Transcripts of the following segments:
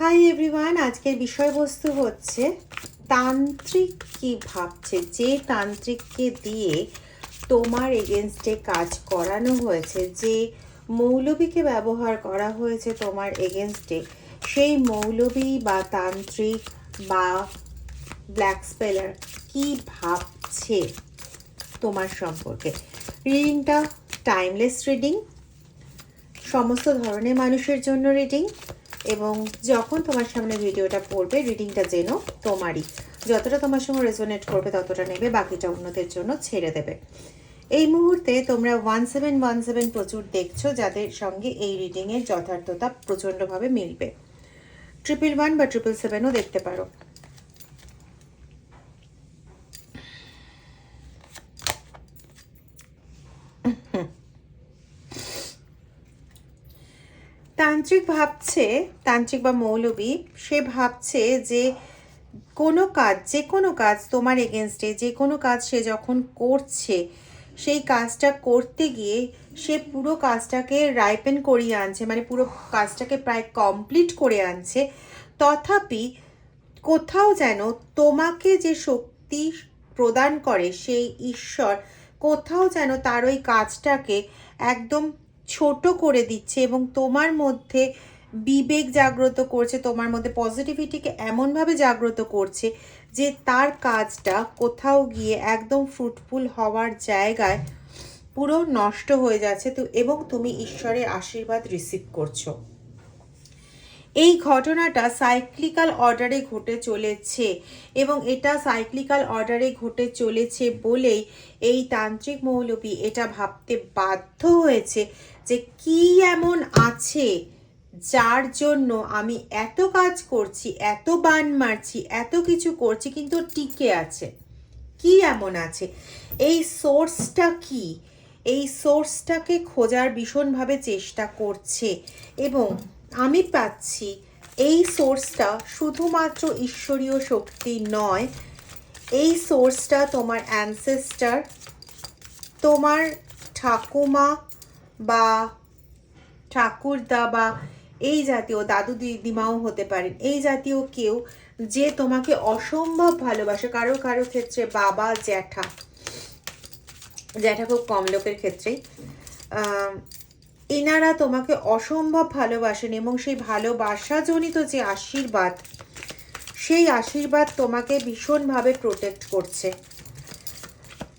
Hi everyone আজকের বিষয়বস্তু হচ্ছে তান্ত্রিক কি ভাবছে? যে তান্ত্রিককে দিয়ে তোমার এগেনস্টে কাজ করানো হয়েছে, যে মৌলবীকে ব্যবহার করা হয়েছে তোমার এগেনস্টে সেই মৌলবী বা তান্ত্রিক বা ব্ল্যাক স্পেলার কি ভাবছে তোমার সম্পর্কে? রিডিংটা টাইমলেস রিডিং সমস্ত ধরনের মানুষের জন্য রিডিং এবং যখন তোমার সামনে ভিডিওটা পড়বে রিডিংটা যেন তোমারই। যতটা তোমার সঙ্গে রেজোনেট করবে, ততটা নেবে, বাকিটা অন্যদের জন্য ছেড়ে দেবে। এই মুহূর্তে তোমরা ওয়ান সেভেন ওয়ান সেভেন প্রচুর দেখছ, যাদের সঙ্গে এই রিডিংয়ের যথার্থতা প্রচণ্ডভাবে মিলবে। ট্রিপল ওয়ান বা ট্রিপল সেভেনও দেখতে পারো। তান্ত্রিক ভাবছে, তান্ত্রিক বা মৌলবী, সে ভাবছে যে কোনো কাজ, যে কোনো কাজ তোমার এগেনস্টে যে কোনো কাজ সে যখন করছে, সেই কাজটা করতে গিয়ে সে পুরো কাজটাকে রাইপেন করিয়ে আনছে মানে পুরো কাজটাকে প্রায় কমপ্লিট করে আনছে। তথাপি কোথাও যেন তোমাকে যে শক্তি প্রদান করে সেই ঈশ্বর, কোথাও যেন তার ওই কাজটাকে একদম ছোট করে দিচ্ছে এবং তোমার মধ্যে বিবেক জাগ্রত করছে, তোমার মধ্যে পজিটিভিটিকে এমনভাবে জাগ্রত করছে যে তার কাজটা কোথাও গিয়ে একদম ফ্রুটফুল হওয়ার জায়গায় পুরো নষ্ট হয়ে যাচ্ছে তো, এবং তুমি ঈশ্বরের আশীর্বাদ রিসিভ করছ। এই ঘটনাটা সাইক্লিক্যাল অর্ডারে ঘটে চলেছে এবং এটা সাইক্লিক্যাল অর্ডারে ঘটে চলেছে বলেই এই তান্ত্রিক মৌলবী এটা ভাবতে বাধ্য হয়েছে যে কি এমন আছে যার জন্য আমি এত কাজ করছি, এত বান মারছি, এত কিছু করছি, কিন্তু টিকে আছে? কি এমন আছে? এই সোর্সটা কি? এই সোর্সটাকে খোঁজার ভীষণভাবে চেষ্টা করছে এবং আমি পাচ্ছি এই সোর্সটা শুধুমাত্র ঈশ্বরীয় শক্তি নয়, এই সোর্সটা তোমার অ্যানসেস্টার তোমার ঠাকুমা বা ঠাকুরদা বা এই জাতীয় দাদু দিদিমাও হতে পারেন। এই জাতীয় কেউ যে তোমাকে অসম্ভব ভালোবাসে, কারও কারও ক্ষেত্রে বাবা, জ্যাঠা। জ্যাঠা খুব কম লোকের ক্ষেত্রেই। এনারা তোমাকে অসম্ভব ভালোবাসেন এবং সেই ভালোবাসাজনিত যে আশীর্বাদ, সেই আশীর্বাদ তোমাকে ভীষণভাবে প্রোটেক্ট করছে।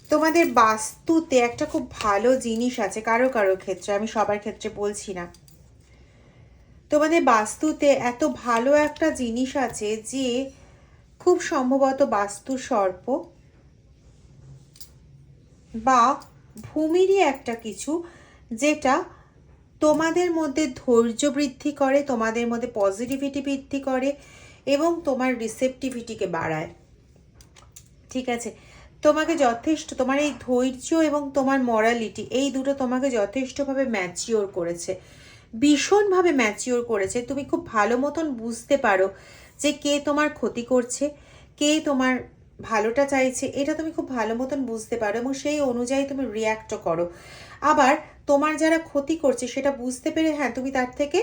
তোমাদের বাস্তুতে একটা খুব ভালো জিনিস আছে, কারও কারও ক্ষেত্রে, আমি সবার ক্ষেত্রে বলছি না। তোমাদের বাস্তুতে এত ভালো একটা জিনিস আছে যে, খুব সম্ভবত বাস্তু সর্প বা ভূমিরই একটা কিছু যেটা তোমাদের মধ্যে ধৈর্য বৃদ্ধি করে, তোমাদের মধ্যে পজিটিভিটি বৃদ্ধি করে এবং তোমার রিসেপটিভিটিকে বাড়ায়। ঠিক আছে? তোমাকে যথেষ্ট, তোমার এই ধৈর্য এবং তোমার মরালিটি এই দুটো তোমাকে যথেষ্টভাবে ম্যাচিওর করেছে। ভীষণভাবে ম্যাচিওর করেছে। তুমি খুব ভালো মতন বুঝতে পারো যে কে তোমার ক্ষতি করছে, কে তোমার ভালোটা চাইছে, এটা তুমি খুব ভালো মতন বুঝতে পারো এবং সেই অনুযায়ী তুমি রিয়্যাক্টও করো। আবার তোমার যারা ক্ষতি করছে, সেটা বুঝতে পেরে হ্যাঁ তুমি তার থেকে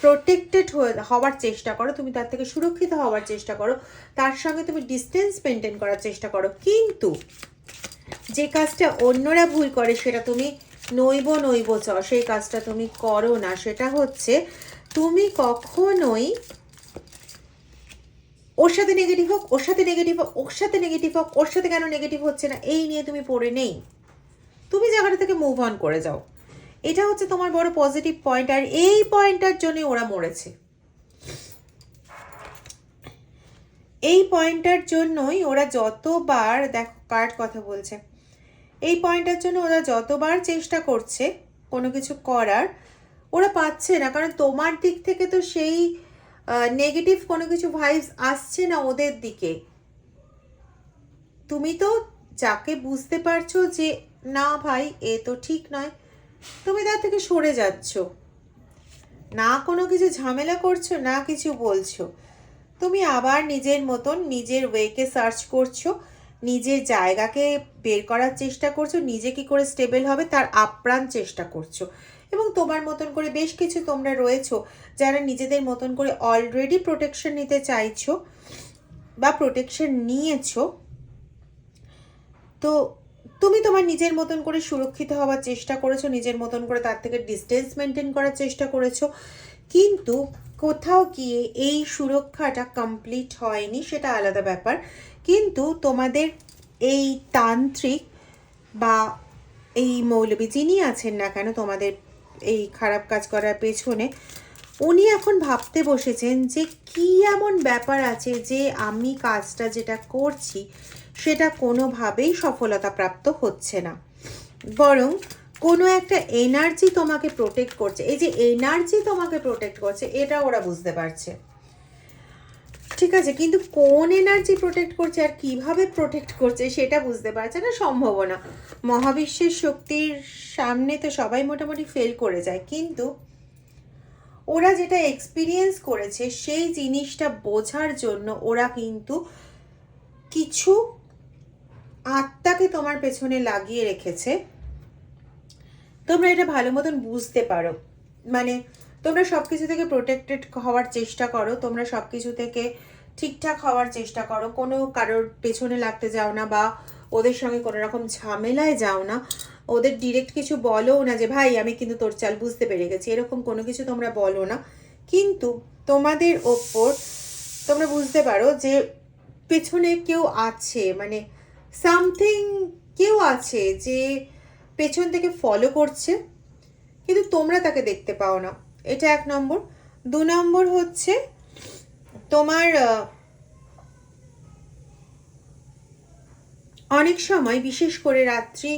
প্রোটেক্টেড হয়ে হওয়ার চেষ্টা করো, তুমি তার থেকে সুরক্ষিত হওয়ার চেষ্টা করো, তার সঙ্গে তুমি ডিস্টেন্স মেনটেন করার চেষ্টা করো। কিন্তু যে কাজটা অন্যরা ভুল করে, সেটা তুমি নইব নইব চ, সেই কাজটা তুমি করো না। সেটা হচ্ছে তুমি কখনোই ওর সাথে নেগেটিভ হোক, ওর সাথে নেগেটিভ হোক, ওর সাথে নেগেটিভ হোক, ওর সাথে কেন নেগেটিভ হচ্ছে না, এই নিয়ে তুমি পড়ে নেই। তুমি জায়গাটা থেকে মুভ অন করে যাও। এটা হচ্ছে তোমার বড় পজিটিভ পয়েন্ট আর এই পয়েন্টটার জন্যই ওরা মরেছে। এই পয়েন্টটার জন্যই ওরা যতবার, দেখো কার্ড কথা বলছে। এই পয়েন্টটার জন্য ওরা যতবার চেষ্টা করছে কোনো কিছু করার, ওরা পাচ্ছে না। কারণ তোমার দিক থেকে তো সেই নেগেটিভ কোনো কিছু ভাইবস আসছে না ওদের দিকে। তুমি তো যাকে বুঝতে পারছ যে, না ভাই, এ তো ঠিক নয়। তুমি তার থেকে সরে যাচ্ছ। না কোনো কিছু ঝামেলা করছ, না কিছু বলছো। তুমি আবার নিজের মতন নিজের ওয়েকে সার্চ করছ, নিজের জায়গাকে বের করার চেষ্টা করছ, নিজে কি করে স্টেবল হবে তার আপ্রাণ চেষ্টা করছ। এবং তোমার মতন করে বেশ কিছু তোমরা রয়েছো যারা নিজেদের মতন করে অলরেডি প্রোটেকশন নিতে চাইছো বা প্রোটেকশন নিয়েছো। তো তুমি তোমার নিজের মতন করে সুরক্ষিত হওয়ার চেষ্টা করেছ, নিজের মতন করে তার থেকে ডিস্টেন্স মেনটেন করার চেষ্টা করেছ। কিন্তু কোথাও গিয়ে এই সুরক্ষাটা কমপ্লিট হয়নি, সেটা আলাদা ব্যাপার। কিন্তু তোমাদের এই তান্ত্রিক বা এই মৌলবী যিনি আছেন না কেন, তোমাদের এই খারাপ কাজ করার পেছনে, উনি এখন ভাবতে বসেছেন যে কি এমন ব্যাপার আছে যে আমি কাজটা যেটা করছি সেটা কোনোভাবেই সফলতা প্রাপ্ত হচ্ছে না। বরং কোনো একটা এনার্জি তোমাকে প্রোটেক্ট করছে। এই যে এনার্জি তোমাকে প্রোটেক্ট করছে, এটা ওরা বুঝতে পারছে। ঠিক আছে? কিন্তু কোন এনার্জি প্রোটেক্ট করছে আর কীভাবে প্রোটেক্ট করছে সেটা বুঝতে পারছে না সম্ভাবনা মহাবিশ্বের শক্তির সামনে তো সবাই মোটামুটি ফেল করে যায়। কিন্তু ওরা যেটা এক্সপিরিয়েন্স করেছে, সেই জিনিসটা বোঝার জন্য ওরা কিন্তু কিছু আত্মাকে তোমার পেছনে লাগিয়ে রেখেছে, তোমরা এটা ভালো মতন বুঝতে পারো। মানে তোমরা সব কিছু থেকে প্রোটেক্টেড হওয়ার চেষ্টা করো, তোমরা সব কিছু থেকে ঠিকঠাক হওয়ার চেষ্টা করো, কোনো কারোর পেছনে লাগতে যাও না বা ওদের সঙ্গে কোনো রকম ঝামেলায় যাও না। ওদের ডিরেক্ট কিছু বলো না যে, ভাই, আমি কিন্তু তোর চাল বুঝতে পেরে গেছি। এরকম কোনো কিছু তোমরা বলো না। কিন্তু তোমাদের ওপর তোমরা বুঝতে পারো যে পেছনে কেউ আছে মানে সামথিং কেউ আছে যে পেছন থেকে ফলো করছে, কিন্তু তোমরা তাকে দেখতে পাও না। এটা এক নম্বর। দু নম্বর হচ্ছে তোমার অনেক সময় বিশেষ করে রাত্রি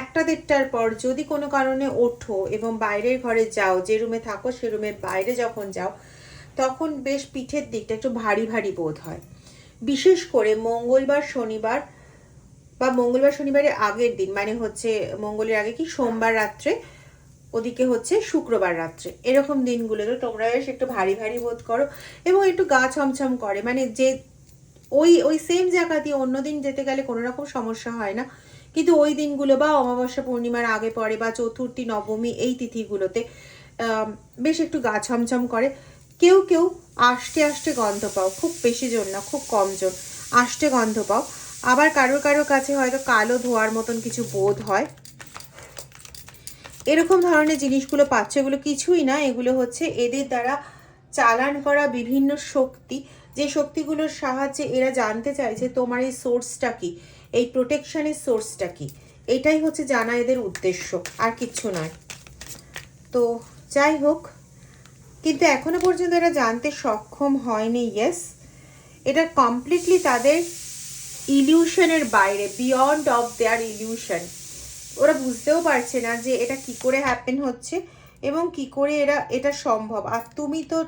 একটা দেড়টার পর যদি কোনো কারণে ওঠো এবং বাইরের ঘরে যাও, যে রুমে থাকো সে রুমের বাইরে যখন যাও, তখন বেশ পিঠের দিকটা একটু ভারী ভারী বোধ হয়। বিশেষ করে মঙ্গলবার, শনিবার বা মঙ্গলবার, শনিবারের আগের দিন মানে হচ্ছে মঙ্গলের আগে কি, সোমবার রাত্রে, ওদিকে হচ্ছে শুক্রবার রাত্রে। এরকম দিনগুলোতে তোমরা বেশ একটু ভারী ভারী বোধ করো এবং একটু গা ছমছম করে। মানে যে ওই ওই সেম জায়গা দিয়ে অন্য দিন যেতে গেলে কোনো রকম সমস্যা হয় না। কিন্তু ওই দিনগুলো বা অমাবস্যা পূর্ণিমার আগে পরে বা চতুর্থী, নবমী এই তিথিগুলোতে বেশ একটু গা ছমছম করে। কেউ কেউ আষ্টে আষ্টে গন্ধ পাও, খুব বেশি জন না, খুব কম জন আষ্টে গন্ধ পাও। আবার কারোর কারোর কাছে হয়তো কালো ধোয়ার মতন কিছু বোধ হয়। এরকম ধরনের জিনিসগুলো পাচ্ছ, এগুলো কিছুই না, এগুলো হচ্ছে এদের দ্বারা চালান করা বিভিন্ন শক্তি। যে শক্তিগুলোর সাহায্যে এরা জানতে চাইছে, তোমার এই সোর্সটা কি? এই প্রোটেকশনের সোর্সটা কি? এটাই হচ্ছে জানা এদের উদ্দেশ্য, আর কিচ্ছু নয়। তো যাই হোক কিন্তু এখনও পর্যন্ত এরা জানতে সক্ষম হয়নি ইয়েস এটা কমপ্লিটলি তাদের ইলিউশনের বাইরে বিয়ন্ড অফ দেয়ার ইলিউশন ওরা বুঝতেও পারছে না যে এটা কি করে হ্যাপেন হচ্ছে এবং কি করে এরা এটা সম্ভব। আর তুমি তো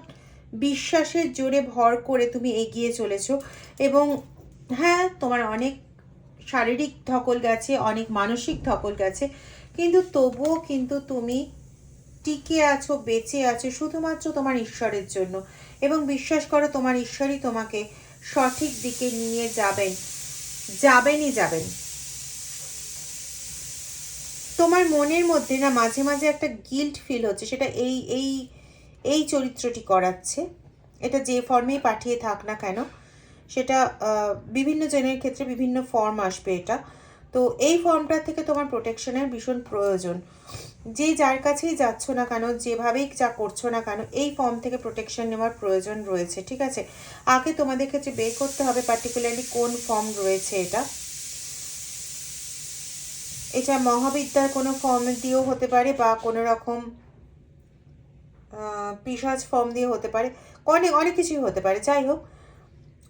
বিশ্বাসের জোরে ভর করে তুমি এগিয়ে চলেছো এবং হ্যাঁ তোমার অনেক শারীরিক ধকল গেছে, অনেক মানসিক ধকল গেছে, কিন্তু তবুও কিন্তু তুমি টিকে আছো, বেঁচে আছো, শুধুমাত্র তোমার ঈশ্বরের জন্য। এবং বিশ্বাস করো, তোমার ঈশ্বরই তোমাকে সঠিক দিকে নিয়ে যাবেন, যাবেনই যাবেন। তোমার মনের মধ্যে না মাঝে মাঝে একটা গিল্ট ফিল হচ্ছে, সেটা এই এই এই চরিত্রটি করাচ্ছে। এটা যে ফর্মেই পাঠিয়ে থাক না কেন, সেটা বিভিন্ন জনের ক্ষেত্রে বিভিন্ন ফর্ম আসবে এটা। তো এই ফর্মটা থেকে তোমার প্রোটেকশনের ভীষণ প্রয়োজন। যে যার কাছেই যাচ্ছ না কেন, যেভাবেই যা করছ না কেন, এই ফর্ম থেকে প্রোটেকশন নেওয়ার প্রয়োজন রয়েছে, ঠিক আছে? আগে তোমাদের ক্ষেত্রে বের করতে হবে পার্টিকুলারলি কোন ফর্ম রয়েছে এটা। এটা মহাবিদ্যার কোনো ফর্ম দিয়েও হতে পারে বা কোনো রকম পিসাজ ফর্ম দিয়ে হতে পারে। অনেক অনেক কিছুই হতে পারে। যাই হোক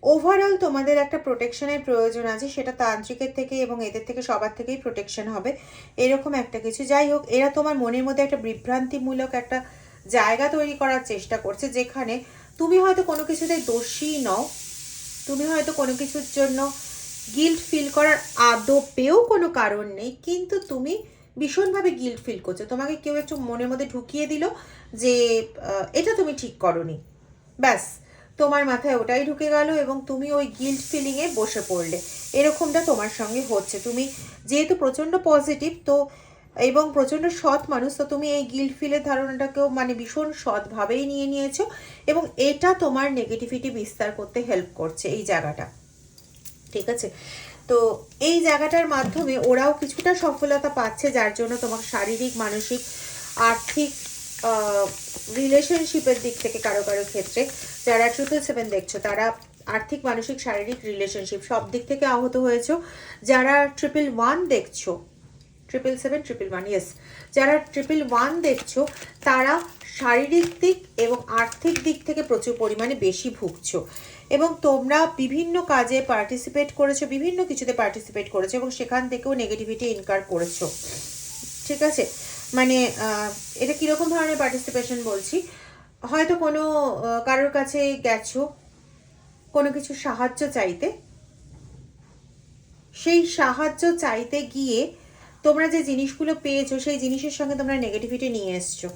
ওভারঅল তোমাদের একটা প্রোটেকশনের প্রয়োজন আছে, সেটা তান্ত্রিকের থেকে এবং এদের থেকে সবার থেকেই প্রোটেকশন হবে। এরকম একটা কিছু। যাই হোক, এরা তোমার মনের মধ্যে একটা বিভ্রান্তিমূলক একটা জায়গা তৈরি করার চেষ্টা করছে, যেখানে তুমি হয়তো কোনো কিছুতে দোষী নও। তুমি হয়তো কোনো কিছুর জন্য গিল্ট ফিল করার আদপেও কোনো কারণ নেই, কিন্তু তুমি ভীষণভাবে গিল্ট ফিল করছ। তোমাকে কেউ একটু মনের মধ্যে ঢুকিয়ে দিল যে এটা তুমি ঠিক করনি। ব্যাস। তোমার মাথায় ওটাই ঢুকে গেল এবং তুমি ওই গিল্ট ফিলিংয়ে বসে পড়লে। এরকমটা তোমার সঙ্গে হচ্ছে। তুমি যেহেতু প্রচণ্ড পজিটিভ তো এবং প্রচণ্ড সৎ মানুষ, তো তুমি এই গিল্ড ফিলের ধারণাটাকেও মানে ভীষণ সৎভাবেই নিয়ে নিয়েছো এবং এটা তোমার নেগেটিভিটি বিস্তার করতে হেল্প করছে এই জায়গাটা। ঠিক আছে? তো এই জায়গাটার মাধ্যমে ওরাও কিছুটা সফলতা পাচ্ছে, যার জন্য তোমার শারীরিক, মানসিক, আর্থিক রিলেশনশিপের দিক থেকে কারও কারও ক্ষেত্রে যারা ট্রিপল সেভেন দেখছ, তারা আর্থিক, মানসিক, শারীরিক রিলেশনশিপ সব দিক থেকে আহত হয়েছো। যারা ট্রিপল ওয়ান দেখছ triple seven triple one yes যারা ট্রিপল ওয়ান দেখছ, তারা শারীরিক দিক এবং আর্থিক দিক থেকে প্রচুর পরিমাণে বেশি ভুগছো। এবং তোমরা বিভিন্ন কাজে পার্টিসিপেট করেছ, বিভিন্ন কিছুতে পার্টিসিপেট করেছ এবং সেখান থেকেও নেগেটিভিটি ইনকার করেছ। ঠিক আছে? মানে এটা কীরকম ধরনের পার্টিসিপেশন বলছি? হয়তো কোনো কারোর কাছে গেছো, কোনো কিছু সাহায্য চাইতে। সেই সাহায্য চাইতে গিয়ে তোমরা যে জিনিসগুলো পেয়েছ, সেই জিনিসের সঙ্গে তোমরা নেগেটিভিটি নিয়ে এসছো।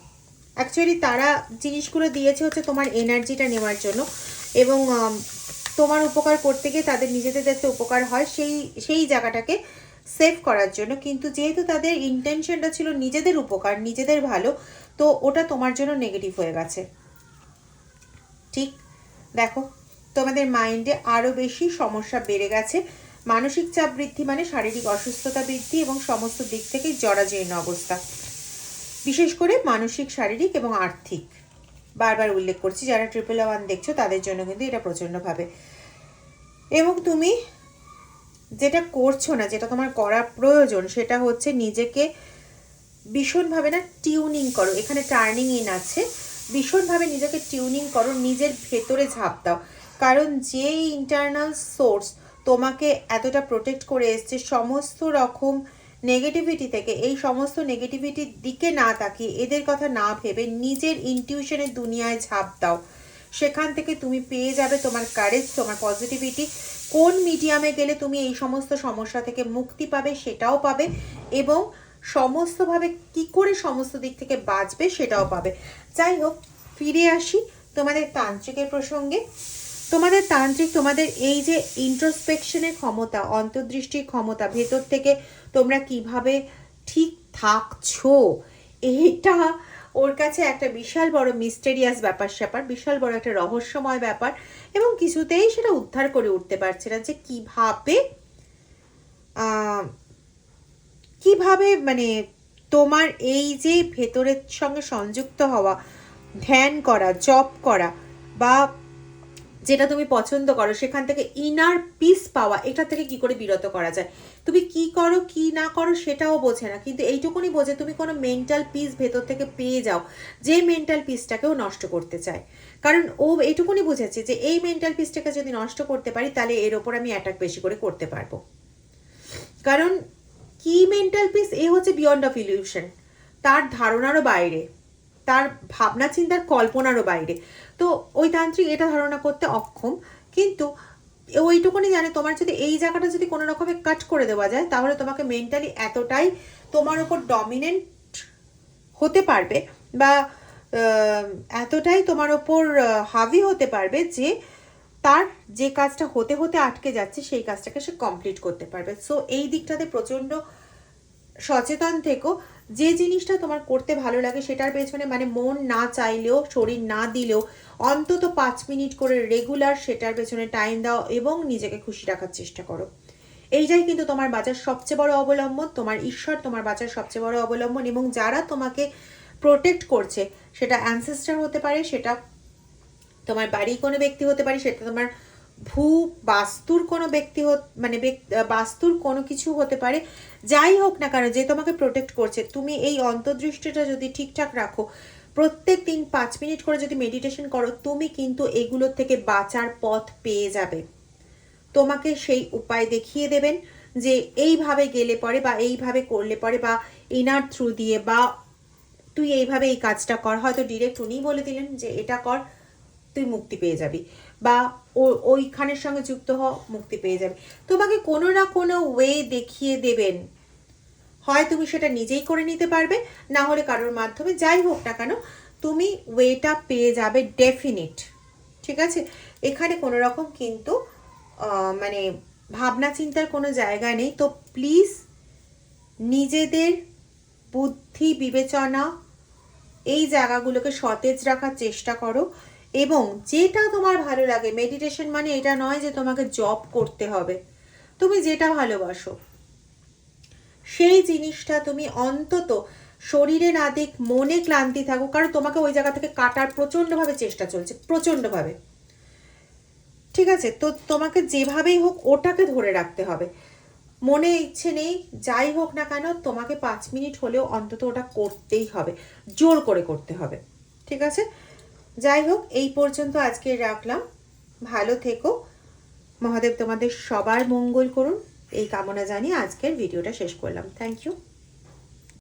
অ্যাকচুয়ালি তারা জিনিসগুলো দিয়েছে হচ্ছে তোমার এনার্জিটা নেওয়ার জন্য এবং তোমার উপকার করতে গিয়ে তাদের নিজেদের যাতে উপকার হয়, সেই সেই জায়গাটাকে সেভ করার জন্য। কিন্তু যেহেতু তাদের ইন্টেনশনটা ছিল নিজেদের উপকার, নিজেদের ভালো, তো ওটা তোমার জন্য নেগেটিভ হয়ে গেছে। ঠিক? দেখো, তোমাদের মাইন্ডে আরও বেশি সমস্যা বেড়ে গেছে। মানসিক চাপ বৃদ্ধি মানে শারীরিক অসুস্থতা বৃদ্ধি এবং সমস্ত দিক থেকেই জরাজীর্ণ অবস্থা। বিশেষ করে মানসিক, শারীরিক এবং আর্থিক। বারবার উল্লেখ করছি, যারা ট্রিপল ওয়ান দেখছ তাদের জন্য কিন্তু এটা প্রচণ্ডভাবে এবং তুমি যেটা করছ না, যেটা তোমার করা প্রয়োজন, সেটা হচ্ছে নিজেকে ভীষণভাবে না টিউনিং করো। এখানে টার্নিং ইন আছে। ভীষণভাবে নিজেকে টিউনিং করো, নিজের ভেতরে ঝাঁপ দাও। কারণ যে ইন্টারনাল সোর্স তোমাকে এতটা প্রোটেক্ট করে এসছে, সমস্ত রকম নেগেটিভিটি থেকে, এই সমস্ত নেগেটিভিটির দিকে না তাকিয়ে এদের কথা না ভেবে নিজের ইনটিউশনের দুনিয়ায় ঝাঁপ দাও। সেখান থেকে তুমি পেয়ে যাবে তোমার কারেজ তোমার পজিটিভিটি কোন মিডিয়ামে গেলে তুমি এই সমস্ত সমস্যা থেকে মুক্তি পাবে সেটাও পাবে এবং সমস্তভাবে কি করে সমস্ত দিক থেকে বাঁচবে সেটাও পাবে। যাই হোক, ফিরে আসি তোমাদের তান্ত্রিকের প্রসঙ্গে। তোমাদের তান্ত্রিক, তোমাদের এই যে ইন্ট্রোস্পেকশনের ক্ষমতা, অন্তর্দৃষ্টির ক্ষমতা, ভেতর থেকে তোমরা কীভাবে ঠিক থাকছো, এটা ওর কাছে একটা বিশাল বড় মিস্টেরিয়াস ব্যাপার স্যাপার, বিশাল বড় একটা রহস্যময় ব্যাপার এবং কিছুতেই সেটা উদ্ধার করে উঠতে পারছে না যে কীভাবে কীভাবে মানে তোমার এই যে ভেতরের সঙ্গে সংযুক্ত হওয়া, ধ্যান করা, জপ করা বা যেটা তুমি পছন্দ করো, সেখান থেকে ইনার পিস পাওয়া এটা থেকে কি করে বিরত করা যায়? তুমি কি করো, কি না করো সেটাও বোঝে না। কিন্তু এইটুকুনি বোঝে তুমি কোনো মেন্টাল পিস ভেতর থেকে পেয়ে যাও, যে মেন্টাল পিসটাকেও নষ্ট করতে চায়। কারণ ও এইটুকুনি বুঝেছে যে এই মেন্টাল পিসটাকে যদি নষ্ট করতে পারি, তাহলে এর ওপর আমি অ্যাটাক বেশি করে করতে পারব। কারণ কি মেন্টাল পিস এ হচ্ছে বিয়ন্ড অফ ইলিউশন তার ধারণারও বাইরে, তার ভাবনা চিন্তার কল্পনারও বাইরে। তো ওই তান্ত্রিক এটা ধারণা করতে অক্ষম, কিন্তু ওইটুকুনি জানে, তোমার যদি এই জায়গাটা যদি কোনো রকমে কাট করে দেওয়া যায়, তাহলে তোমাকে মেন্টালি এতটাই তোমার ওপর ডমিনেন্ট হতে পারবে বা এতটাই তোমার ওপর হাভি হতে পারবে যে তার যে কাজটা হতে হতে আটকে যাচ্ছে, সেই কাজটাকে সে কমপ্লিট করতে পারবে। সো এই দিকটাতে প্রচণ্ড সচেতন থেকো। যে জিনিসটা তোমার করতে ভালো লাগে সেটার পেছনে মানে মন না চাইলেও, শরীর না দিলেও, অন্তত পাঁচ মিনিট করে রেগুলার সেটার পেছনে টাইম দাও এবং নিজেকে খুশি রাখার চেষ্টা করো। এইটাই কিন্তু তোমার বাজার সবচেয়ে বড় অবলম্বন, তোমার ঈশ্বর তোমার বাজার সবচেয়ে বড় অবলম্বন এবং যারা তোমাকে প্রোটেক্ট করছে, সেটা অ্যানসেস্টার হতে পারে, সেটা তোমার বাড়ির কোনো ব্যক্তি হতে পারে, সেটা তোমার ভূ বাস্তুর কোনো ব্যক্তি মানে বাস্তুর কোনো কিছু হতে পারে। যাই হোক না কেন, যে তোমাকে প্রোটেক্ট করছে, তুমি এই অন্তর্দৃষ্টিটা যদি ঠিকঠাক রাখো, প্রত্যেক দিন পাঁচ মিনিট করে যদি মেডিটেশন করো, তুমি কিন্তু এগুলোর থেকে বাঁচার পথ পেয়ে যাবে। তোমাকে সেই উপায় দেখিয়ে দেবেন যে এইভাবে গেলে পরে বা এইভাবে করলে পরে বা ইনার থ্রু দিয়ে বা তুই এইভাবে এই কাজটা কর, হয়তো ডিরেক্ট উনিই বলে দিলেন যে এটা কর, তুই মুক্তি পেয়ে যাবি। বা ওইখানের সঙ্গে যুক্ত হ মুক্তি পেয়ে যাবে। তোমাকে কোনো না কোনো ওয়ে দেখিয়ে দেবেন হয় তুমি সেটা নিজেই করে নিতে পারবে, না হলে কারোর মাধ্যমে, যাই হোক না কেন, তুমি ওয়েটা পেয়ে যাবে ডেফিনিট ঠিক আছে? এখানে কোনো রকম কিন্তু মানে ভাবনা চিন্তার কোনো জায়গা নেই। তো প্লিজ নিজেদের বুদ্ধি বিবেচনা, এই জায়গাগুলোকে সতেজ রাখার চেষ্টা করো এবং যেটা তোমার ভালো লাগে মেডিটেশন মানে এটা নয় যে তোমাকে জব করতে হবে। তুমি যেটা ভালোবাসো। সেই জিনিসটা তুমি অন্তত শরীরে না দিক মনে ক্লান্তি থাকুক, কারণ তোমাকে ওই জায়গা থেকে কাটার প্রচণ্ডভাবে চেষ্টা চলছে, প্রচণ্ডভাবে। ঠিক আছে? তো তোমাকে যেভাবেই হোক ওটাকে ধরে রাখতে হবে। মনে ইচ্ছে নেই, যাই হোক না কেন, তোমাকে পাঁচ মিনিট হলেও অন্তত ওটা করতেই হবে, জোর করে করতে হবে। ঠিক আছে? যাই হোক, এই পর্যন্ত আজকে রাখলাম। ভালো থেকো। মহাদেব তোমাদের সবার মঙ্গল করুন। এই কামনা জানিয়ে আজকের ভিডিওটা শেষ করলাম। Thank you